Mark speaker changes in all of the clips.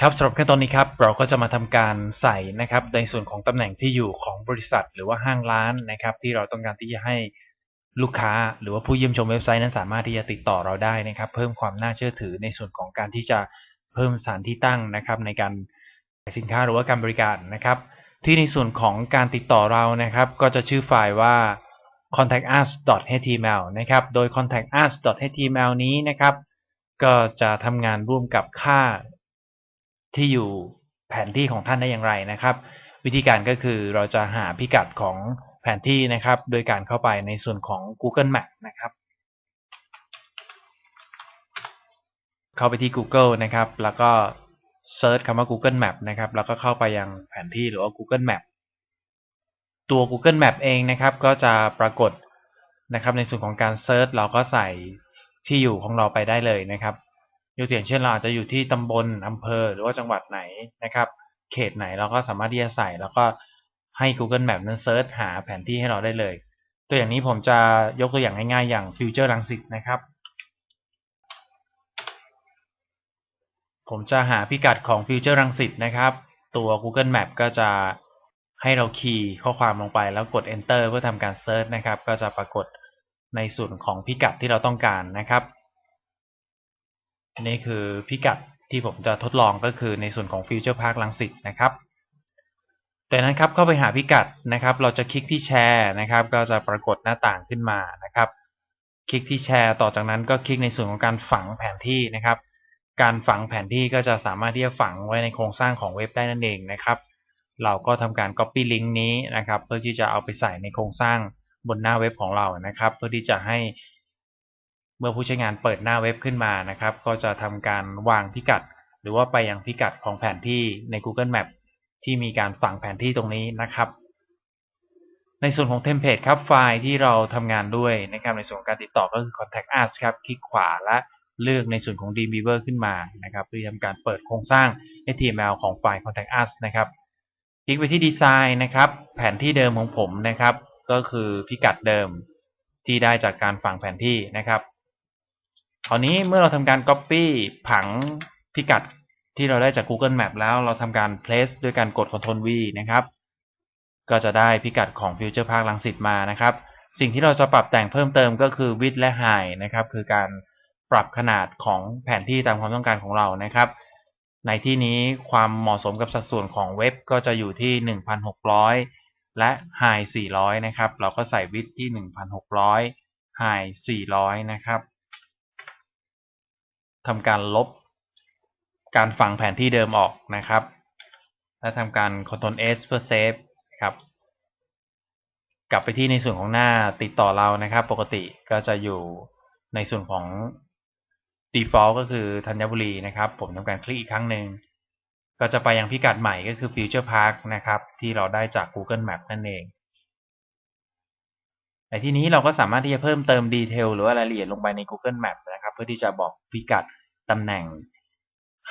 Speaker 1: ครับสำหรับขั้นตอนนี้ครับเราก็จะมาทำการใส่นะครับในส่วนของตำแหน่งที่อยู่ของบริษัท หรือว่าห้างร้านนะครับ ที่เราต้องการที่จะให้ลูกค้า หรือว่าผู้เยี่ยมชมเว็บไซต์นั้นสามารถที่จะติดต่อเราได้นะครับ เพิ่มความน่าเชื่อถือในส่วนของการที่จะเพิ่มสถานที่ตั้งนะครับ ในการขายสินค้าหรือว่าการบริการนะครับ ที่ในส่วนของการติดต่อเรานะครับ ก็จะชื่อไฟล์ว่า contact us.html นะครับโดย contact us.html นี้นะครับก็จะทำงานร่วมกับค่า ที่อยู่แผนที่ของท่านได้อย่างไรนะครับ วิธีการก็คือเราจะหาพิกัดของแผนที่นะครับ โดยการเข้าไปในส่วนของ Google Map นะครับ เข้าไปที่ Google นะครับ แล้วก็เซิร์ชคำว่า Google Map นะครับ แล้วก็เข้าไปยังแผนที่หรือว่า Google Map ตัว Google Map เองนะครับ ก็จะปรากฏนะครับ ในส่วนของการเซิร์ชเราก็ใส่ที่อยู่ของเราไปได้เลยนะครับ ยกตัวอย่างเช่นเราอาจจะอยู่ที่ตำบลอำเภอหรือว่าจังหวัดไหนนะครับ เขตไหนเราก็สามารถที่จะใส่แล้วก็ให้ Google Map นั้นเซิร์ชหาแผนที่ให้เราได้เลย ตัวอย่างนี้ผมจะยกตัวอย่างง่ายๆ อย่างฟิวเจอร์ลังสิตนะครับ ผมจะหาพิกัดของฟิวเจอร์รังสิตนะครับ ตัว Google Map ก็จะให้เราคีย์ข้อความลงไปแล้วกด enter เพื่อทำการเซิร์ชนะครับ ก็จะปรากฏในส่วนของพิกัดที่เราต้องการนะครับ นี่คือพิกัดที่ผมจะทดลองก็คือในส่วนของฟิวเจอร์พาร์คลังสิตนะครับแต่นั้นครับเข้าไปหาพิกัดนะครับ เราจะคลิกที่แชร์นะครับ ก็จะปรากฏหน้าต่างขึ้นมานะครับ คลิกที่แชร์ต่อจากนั้นก็คลิกในส่วนของการฝังแผนที่นะครับ การฝังแผนที่ก็จะสามารถที่จะฝังไว้ในโครงสร้างของเว็บได้นั่นเองนะครับ เราก็ทำการ Copy Link นี้นะครับ เพื่อที่จะเอาไปใส่ในโครงสร้างบนหน้าเว็บของเรานะครับ เพื่อที่จะให้ เมื่อผู้ใช้งานเปิดหน้าเว็บขึ้นมานะครับ ก็จะทำการวางพิกัด หรือว่าไปยังพิกัดของแผนที่ใน Google Map ที่มีการฝังแผนที่ตรงนี้นะครับ ในส่วนของเทมเพลตครับไฟล์ที่เราทำงานด้วยนะครับในส่วนการติดต่อก็คือ contact us ครับคลิกขวาและเลือกในส่วนของ Dreamweaver ขึ้นมานะครับเพื่อทำการเปิดโครงสร้าง HTML ของไฟล์ contact us นะครับคลิกไปที่ดีไซน์นะครับ แผนที่เดิมของผมนะครับ ก็คือพิกัดเดิมที่ได้จากการฝังแผนที่นะครับ คราวนี้เมื่อเราทำการ Copy ผังพิกัดที่เราได้จาก Google Map แล้วเราทำการ place ด้วยการกด Ctrl V นะครับ ก็จะได้พิกัดของ Future Park ลังสิตมานะครับ สิ่งที่เราจะปรับแต่งเพิ่มเติมก็คือ width และ height นะครับ คือการปรับขนาดของแผนที่ตามความต้องการของเรานะครับ ในที่นี้ความเหมาะสมกับสัดส่วนของเว็บก็จะอยู่ที่ 1,600 และ high 400 นะครับ เราก็ใส่ width ที่ 1,600 high 400 นะครับ ทำการลบการฝังแผนที่เดิมออกนะครับ และทำการ Ctrl S เพื่อเซฟครับกลับไปที่ในส่วนของหน้าติดต่อเรานะครับ ปกติก็จะอยู่ในส่วนของ default ก็คือธัญบุรีนะครับ ผมทำการคลิกอีกครั้งหนึ่งก็จะไปยังพิกัดใหม่ก็คือ Future Park นะครับ ที่เราได้จาก Google Map นั่นเอง ในที่นี้เราก็สามารถที่จะเพิ่มเติมดีเทลหรือว่ารายละเอียดลงไปใน Google Map นะครับ เพื่อที่จะบอกพิกัดตำแหน่ง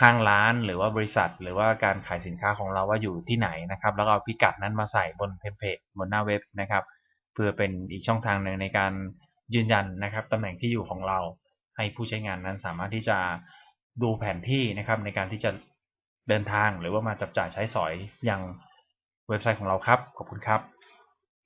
Speaker 1: ห้างร้านหรือว่าบริษัท หรือว่าการขายสินค้าของเราว่าอยู่ที่ไหนนะครับ แล้วเอาพิกัดนั้นมาใส่บนเทมเพลตบนหน้าเว็บนะครับ เพื่อเป็นอีกช่องทางหนึ่งในการยืนยันนะครับตำแหน่งที่อยู่ของเรา ให้ผู้ใช้งานนั้นสามารถที่จะดูแผนที่นะครับ ในการที่จะเดินทางหรือว่ามาจับจ่ายใช้สอยอย่างเว็บไซต์ของเราครับ ขอบคุณครับ